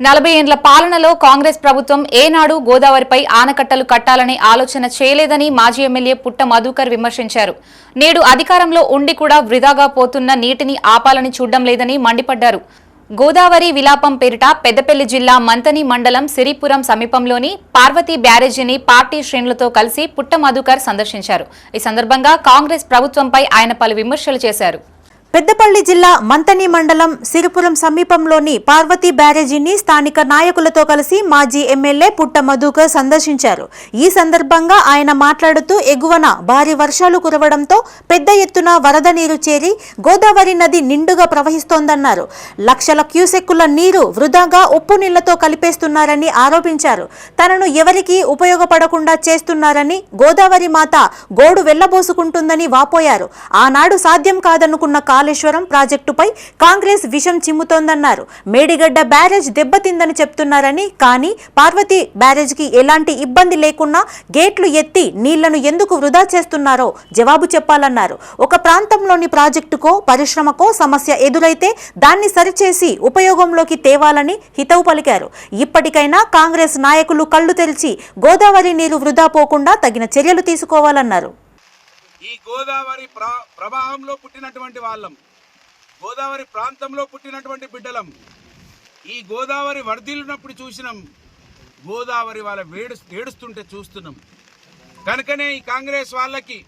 నలభై ఏండ్ల పాలనలో కాంగ్రెస్ ప్రభుత్వం ఏనాడు గోదావరిపై ఆనకట్టలు కట్టాలనే ఆలోచన చేయలేదని మాజీ ఎమ్మెల్యే పుట్ట మధుకర్ విమర్శించారు. నేడు అధికారంలో ఉండి కూడా వృధాగా పోతున్న నీటిని ఆపాలని చూడడం లేదని మండిపడ్డారు. గోదావరి విలాపం పేరిట పెద్దపల్లి జిల్లా మంతని మండలం సిరిపురం సమీపంలోని పార్వతీ బ్యారేజీని పార్టీ శ్రేణులతో కలిసి పుట్ట మధుకర్ సందర్శించారు. ఈ సందర్భంగా కాంగ్రెస్ ప్రభుత్వంపై ఆయన పలు విమర్శలు చేశారు. పెద్దపల్లి జిల్లా మంతని మండలం సిరిపురం సమీపంలోని పార్వతీ బ్యారేజీని స్థానిక నాయకులతో కలిసి మాజీ ఎమ్మెల్యే పుట్ట మధుకర్ సందర్శించారు. ఈ సందర్భంగా ఆయన మాట్లాడుతూ ఎగువన భారీ వర్షాలు కురవడంతో పెద్ద ఎత్తున వరద నీరు చేరి గోదావరి నది నిండుగా ప్రవహిస్తోందన్నారు. లక్షల క్యూసెక్కుల నీరు వృధాగా ఉప్పు నీళ్ళతో కలిపేస్తున్నారని ఆరోపించారు. తనను ఎవరికీ ఉపయోగపడకుండా చేస్తున్నారని గోదావరి మాత గోడు వెళ్ళబోసుకుంటుందని వాపోయారు. ఆనాడు సాధ్యం కాదనుకున్న కాళేశ్వరం ప్రాజెక్టుపై కాంగ్రెస్ విషం చిమ్ముతోందన్నారు. మేడిగడ్డ బ్యారేజ్ దెబ్బతిందని చెప్తున్నారని కానీ పార్వతి బ్యారేజ్కి ఎలాంటి ఇబ్బంది లేకున్నా గేట్లు ఎత్తి నీళ్ళను ఎందుకు వృధా చేస్తున్నారో జవాబు చెప్పాలన్నారు. ఒక ప్రాంతంలోని ప్రాజెక్టుకో పరిశ్రమకో సమస్య ఎదురైతే దాన్ని సరిచేసి ఉపయోగంలోకి తేవాలని హితవు పలికారు. ఇప్పటికైనా కాంగ్రెస్ నాయకులు కళ్ళు తెరిచి గోదావరి నీరు వృధా పోకుండా తగిన చర్యలు తీసుకోవాలన్నారు. ఈ గోదావరి ప్ర ప్రవాహంలో పుట్టినటువంటి వాళ్ళం. గోదావరి ప్రాంతంలో పుట్టినటువంటి బిడ్డలం. ఈ గోదావరి వర్ధిల్లునప్పుడు చూసినాం. గోదావరి వాళ్ళ వేడు ఏడుస్తుంటే చూస్తున్నాం. కనుకనే ఈ కాంగ్రెస్ వాళ్ళకి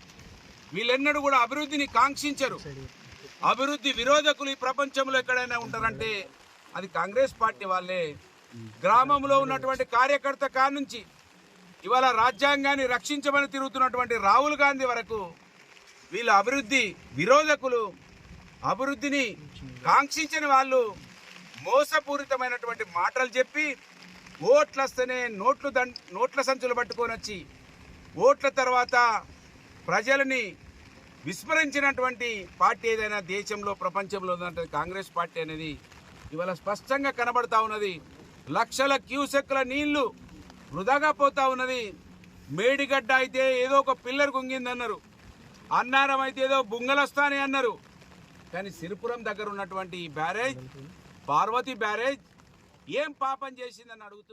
వీళ్ళెన్నడూ కూడా అభివృద్ధిని కాంక్షించరు. అభివృద్ధి విరోధకులు ఈ ప్రపంచంలో ఎక్కడైనా ఉంటారంటే అది కాంగ్రెస్ పార్టీ వాళ్ళే. గ్రామంలో ఉన్నటువంటి కార్యకర్త కానుంచి ఇవాళ రాజ్యాంగాన్ని రక్షించమని తిరుగుతున్నటువంటి రాహుల్ గాంధీ వరకు వీళ్ళ అభివృద్ధి విరోధకులు అభివృద్ధిని కాంక్షించిన వాళ్ళు మోసపూరితమైనటువంటి మాటలు చెప్పి ఓట్లు వస్తేనే నోట్లు దండ నోట్ల సంచులు పట్టుకొని వచ్చి ఓట్ల తర్వాత ప్రజలని విస్మరించినటువంటి పార్టీ ఏదైనా దేశంలో ప్రపంచంలో ఉందంటే కాంగ్రెస్ పార్టీ అనేది ఇవాళ స్పష్టంగా కనబడతా ఉన్నది. లక్షల క్యూసెక్ల నీళ్ళు వృధాగా పోతా ఉన్నది. మేడిగడ్డ అయితే ఏదో ఒక పిల్లర్ కుంగిందన్నారు. అన్నారం అయితే ఏదో బుంగలొస్తాని అన్నారు. కానీ సిరిపురం దగ్గర ఉన్నటువంటి ఈ బ్యారేజ్ పార్వతి బ్యారేజ్ ఏం పాపం చేసిందని అడుగుతున్నారు